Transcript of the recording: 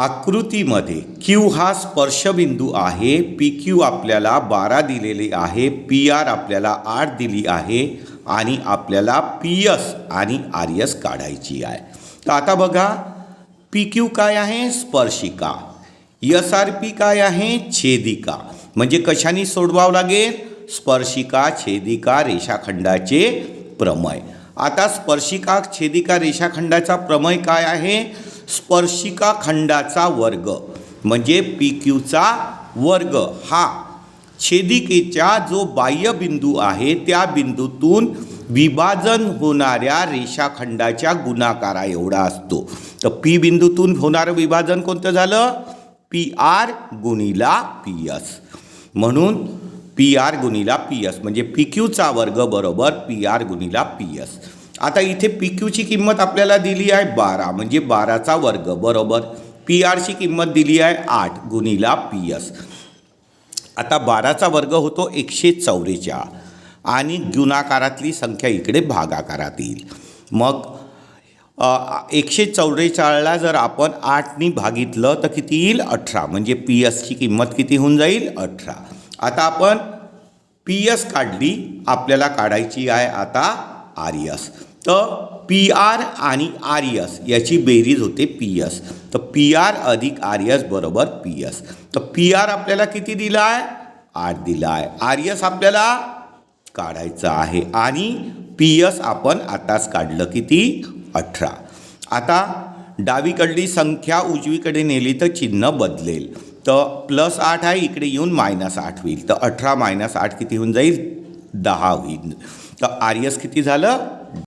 आकृतीमध्ये क्यू हा स्पर्शबिंदू आहे. पी क्यू आपल्याला बारा दिलेली आहे. पी आर आपल्याला आठ दिली आहे. आणि आपल्याला पी एस आणि आर एस काढायची आहे. तर आता बघा पी क्यू काय आहे? स्पर्शिका. एस आर पी काय आहे? छेदिका. म्हणजे कशाने सोडवावं लागेल? स्पर्शिका छेदिका रेषाखंडाचे प्रमय. आता स्पर्शिका छेदिका रेषाखंडाचा प्रमय काय आहे? स्पर्शिका खंडाचा वर्ग म्हणजे पी क्यूचा वर्ग. हा छेदिकेच्या जो बाह्यबिंदू आहे त्या बिंदूतून विभाजन होणाऱ्या रेषाखंडाच्या गुणाकारा एवढा असतो. तर पी बिंदूतून होणारं विभाजन कोणतं झालं? पी आर गुणिला पी एस. म्हणून पी आर गुणिला पी एस म्हणजे पी क्यूचा वर्ग बरोबर पी आर गुणिला पी एस. आता इथे पी क्यूची किंमत आपल्याला दिली आहे बारा म्हणजे बाराचा वर्ग बरोबर? पी आरची किंमत दिली आहे आठ गुणिला पी एस आता बाराचा वर्ग होतो एकशे चौवेचाळ आणि गुणाकारातली संख्या इकडे भागाकारात येईल. मग एकशे चौवेचाळला जर आपण आठनी भागितलं तर किती येईल? अठरा म्हणजे पी एसची किंमत किती होऊन जाईल? अठरा. आता आपण पी एस काढली आपल्याला काढायची आहे आता आर एस तर पी आर आणि आर एस याची बेरीज होते पी एस. तर पी आर अधिक आर एस बरोबर पी एस. तर पी आर आपल्याला किती दिला आहे आठ दिला आहे आर एस आपल्याला काढायचं आहे. आणि पी एस आपण आताच काढलं किती? अठरा. आता डावीकडली संख्या उजवीकडे नेली तर चिन्ह बदलेल. तर प्लस आठ आहे इकडे येऊन मायनस आठ होईल. तर अठरा मायनस आठ किती होऊन जाईल? दहा होईल. तर आर एस किती झालं?